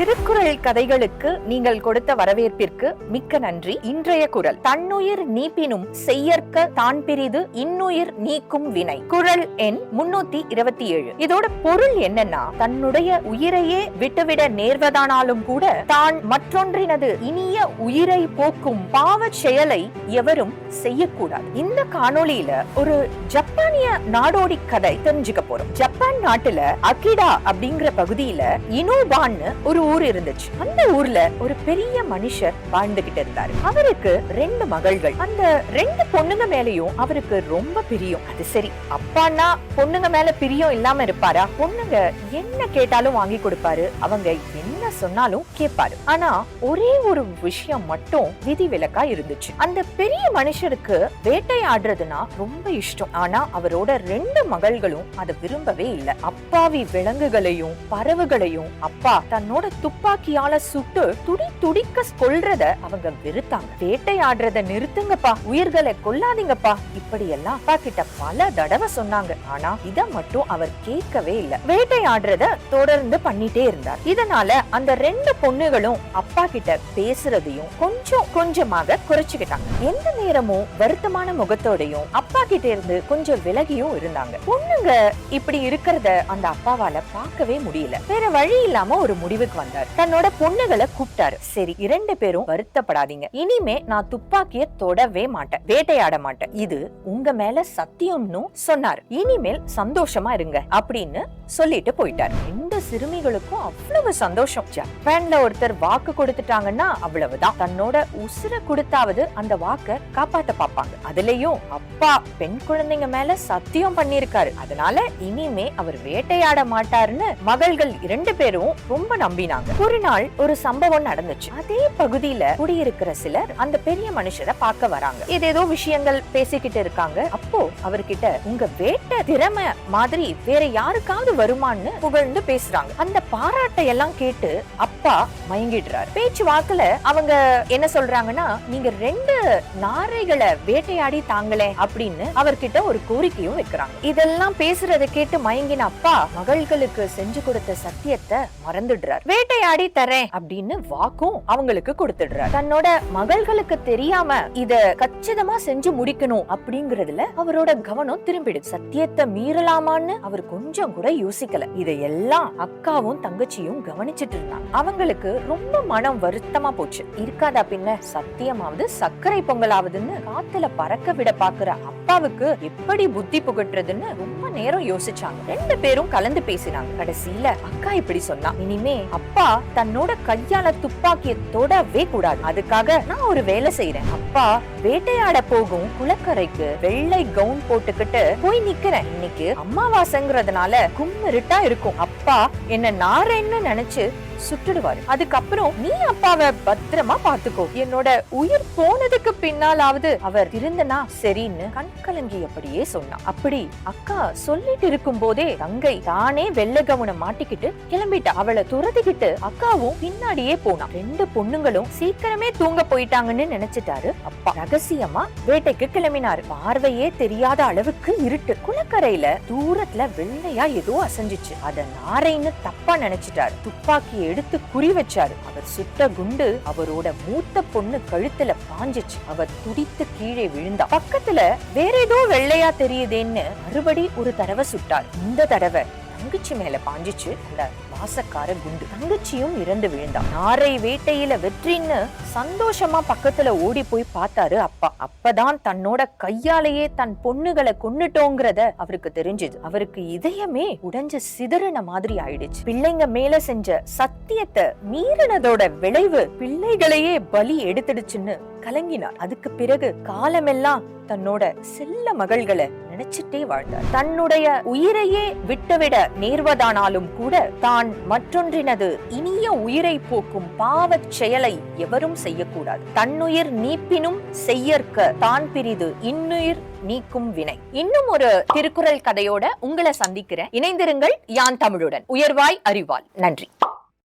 திருக்குறள் கதைகளுக்கு நீங்கள் கொடுத்த வரவேற்பிற்கு மிக்க நன்றி. இன்றைய குரல் தன்னுயிர் நீப்பினும் செய்யற்க தான் பிரிது இன்னுயிர் நீக்கும் வினை. குரல் எண் முன்னூத்தி இருபத்தி ஏழு. இதோட பொருள் என்னன்னா தன்னுடைய உயிரையே விட்டுவிட நேர்வதானாலும் கூட தான் மற்றொன்றினது இனிய உயிரை போக்கும் பாவ செயலை எவரும் செய்யக்கூடாது. இந்த காணொளியில ஒரு ஜப்பானிய நாடோடி கதை தெரிஞ்சுக்க போறோம். ஜப்பான் நாட்டுல அகிடா அப்படிங்கிற பகுதியில இனோபான்னு ஒரு ஊர் இருந்துச்சு. அந்த ஊர்ல ஒரு பெரிய மனுஷர் வாழ்ந்துகிட்டு இருந்தாரு. அவருக்கு ரெண்டு மகள்கள். அந்த ரெண்டு பொண்ணுங்க மேலயும் அவருக்கு ரொம்ப பிரியம். அது சரி அப்பான்னா பொண்ணுங்க மேல பிரியம் இல்லாம இருப்பாரா? பொண்ணுங்க என்ன கேட்டாலும் வாங்கி கொடுப்பாரு. அவங்க என்ன சொன்னாலும் கேட்பாரு ஆனா ஒரே ஒரு விஷயம் மட்டும் விதிவிலக்கா இருந்துச்சு. அந்த பெரிய மனுஷருக்கு வேட்டையாடுறதுனா ரொம்ப இஷ்டம். ஆனா அவரோட ரெண்டு மகள்களும் அதை விரும்பவே இல்லை. அப்பாவி விலங்குகளையும் பறவைகளையும் அப்பா தன்னோட துப்பாக்கியால சுட்டு துடி துடிக்க கொள்றத அவங்க வெறுத்தாங்க. வேட்டையாடுறத நிறுத்துங்கப்பா. உயிர்களை கொல்லாதீங்கப்பா. இப்படி எல்லாம் அப்பா கிட்ட பல தடவை சொன்னாங்க. ஆனா இத மட்டும் அவர் கேட்கவே இல்லை. வேட்டையாடுறத தொடர்ந்து பண்ணிட்டே இருந்தார். இதனால அந்த ரெண்டு பொண்ணுகளும் அப்பா கிட்ட பேசுறதையும் கொஞ்சம் கொஞ்சமாக குறைச்சுக்கிட்டாங்க. எந்த நேரமும் வருத்தமான முகத்தோடையும் அப்பா கிட்ட இருந்து கொஞ்சம் விலகியும் இருந்தாங்க. பொண்ணுங்க இப்படி இருக்கிறத அந்த அப்பாவால பார்க்கவே முடியல. வேற வழி இல்லாம ஒரு முடிவுக்கு வந்தார். தன்னோட பொண்ணுகளை கூப்பிட்டாரு. சரி இரண்டு பேரும் வருத்தப்படாதீங்க. இனிமே நான் துப்பாக்கிய தொடவே மாட்டேன். வேட்டையாட மாட்டேன். இது உங்க மேல சத்தியம்னு சொன்னார். இனிமேல் சந்தோஷமா இருங்க. அப்படின்னு சொல்லிட்டு போயிட்டாரு. இந்த சிறுமிகளுக்கும் அவ்வளவு சந்தோஷம். ஜப்பான்ல ஒருத்தர் வாக்கு கொடுத்துட்டாங்கன்னா அவ்வளவுதான். தன்னோட உசுர கொடுத்தாவது அந்த வாக்க காப்பாத்த பாப்பாங்க அதுலயும் அப்பா பெண் குழந்தைங்க மேல சத்தியம் பண்ணிருக்காரு அதனால இனிமே அவர் வேட்டையாட மாட்டாருன்னு மகள்கள் இரண்டு பேரும் ரொம்ப நம்பினாங்க. ஒரு நாள் ஒரு சம்பவம் நடந்துச்சு. அதே பகுதியில குடியிருக்கிற சிலர் அந்த பெரிய மனுஷரை பார்க்க வராங்க. ஏதேதோ விஷயங்கள் பேசிக்கிட்டு இருக்காங்க. அப்போ அவர்கிட்ட உங்க வேட்டை திறமை மாதிரி வேற யாருக்காவது வருமான்னு புகழ்ந்து பேசுறாங்க. அந்த பாராட்டை எல்லாம் கேட்டு அப்பா மயங்கிடுறாரு. பேச்சு வாக்குல அவங்க என்ன சொல்றாங்கன்னா நீங்க ரெண்டு நாரைகளை வேட்டையாடி தாங்களே அப்படின்னு அவர்கிட்ட ஒரு கோரிக்கையும் வைக்கிறாங்க. இதெல்லாம் பேசுறதை கேட்டு மயங்கின அப்பா மகள்களுக்கு செஞ்சு கொடுத்த சத்தியத்தை மறந்துடுறார். வேட்டையாடி தரேன் அப்படின்னு வாக்கும் அவங்களுக்கு கொடுத்துடுறார். தன்னோட மகள்களுக்கு தெரியாம இத கச்சிதமா செஞ்சு முடிக்கணும் அப்படிங்கறதுல அவரோட கவனம் திரும்பிடுது. சத்தியத்தை மீறலாமான்னு அவர் கொஞ்சம் கூட யோசிக்கல. இதையெல்லாம் அக்காவும் தங்கச்சியும் கவனிச்சிட்டு அவங்களுக்கு ரொம்ப மனம் வருத்தமா போச்சு. இருக்காதா பின்ன? சத்தியமாவது சர்க்கரை பொங்கலாவதுன்னு காத்துல பறக்க விட பாக்குற அப்பாவுக்கு எப்படி புத்தி புகட்டுறதுன்னு ரொம்ப நேரம் யோசிச்சாங்க. ரெண்டு பேரும் கலந்து பேசினாங்க. கடைசியில அக்கா இப்படி சொன்னா இனிமே அப்பா தன்னோட கையால துப்பாக்கிய தொடவே கூடாது. அதுக்காக நான் ஒரு வேலை செய்யறேன் அப்பா வேட்டையாட போகும் குளக்கரைக்கு வெள்ளை கவுன் போட்டுக்கிட்டு போய் நிக்கிறேன். இன்னைக்கு அம்மாவாசைங்கிறதுனால கும்மிருட்டா இருக்கும். அப்பா என்ன நாரேன்னு நினைச்சு சுட்டுடுவாரு. அதுக்கப்புறம் நீ அப்பாவை பத்திரமா பாத்துக்கோ என்னோட உயிர் போனதுக்கு பின்னாலாவது அவர் இருந்தனா சரின்னு கண் அப்படியே சொன்னான். அப்படி அக்கா சொல்லிட்டு இருக்கும் போதே தங்கை தானே வெள்ளை கவுன மாட்டிக்கிட்டு கிளம்பிட்டா. அவளை துரத்திக்கிட்டு அக்காவும் பின்னாடியே போனா. ரெண்டு பொண்ணுங்களும் சீக்கிரமே தூங்க போயிட்டாங்கன்னு நினைச்சிட்டாரு அப்பா. ரகசியமா வேட்டைக்கு கிளம்பினாரு. பார்வையே தெரியாத அளவுக்கு இருட்டு. குளக்கரையில தூரத்துல வெள்ளையா ஏதோ அசைஞ்சிச்சு. அத நாரைன்னு தப்பா நினைச்சிட்டாரு. துப்பாக்கியை எடுத்து குறி வச்சாரு. அவர் சுட்ட குண்டு அவரோட மூத்த பொண்ணு கழுத்துல பாஞ்சிச்சு. அவர் துடித்து கீழே விழுந்தா. பக்கத்துல வேற ஏதோ வெள்ளையா தெரியுதேன்னு மறுபடி ஒரு தடவை சுட்டார். இந்த தடவை தங்கச்சி மேல பாஞ்சிச்சு. அந்த வாசக்கார குண்டு. தங்கச்சியும் இறந்து விழுந்தான். நாரை வேட்டையில வெற்றின்னு சந்தோஷமா பக்கத்துல ஓடி போய் பார்த்தாரு அப்பா. அப்பதான் தன்னோட கையாலேயே தன் பொண்ணுகளை கொன்னுட்டோங்கிறத அவருக்கு தெரிஞ்சது. அவருக்கு இதயமே உடைஞ்ச சிதறின மாதிரி ஆயிடுச்சு. பிள்ளைங்க மேல செஞ்ச சத்தியத்தை மீறினதோட விளைவு பிள்ளைகளையே பலி எடுத்துடுச்சுன்னு கலங்கினார். அதுக்கு பிறகு காலமெல்லாம் தன்னோட செல்ல மகள்களை நினைச்சிட்டே வாழ்ந்தார். தன்னுடைய உயிரையே விட்டுவிட நேர்வதானாலும் கூட தான் மற்றொன்றினது இனிய உயிரை போக்கும் பாவச் செயலை எவரும் செய்யக்கூடாது. தன்னுயிர் நீப்பினும் செய்யற்க தான் பிரிது இன்னுயிர் நீக்கும் வினை. இன்னும் ஒரு திருக்குறள் கதையோட உங்களை சந்திக்கிறேன். இணைந்திருங்கள் யான் தமிழுடன். உயர்வாய் அறிவால் நன்றி.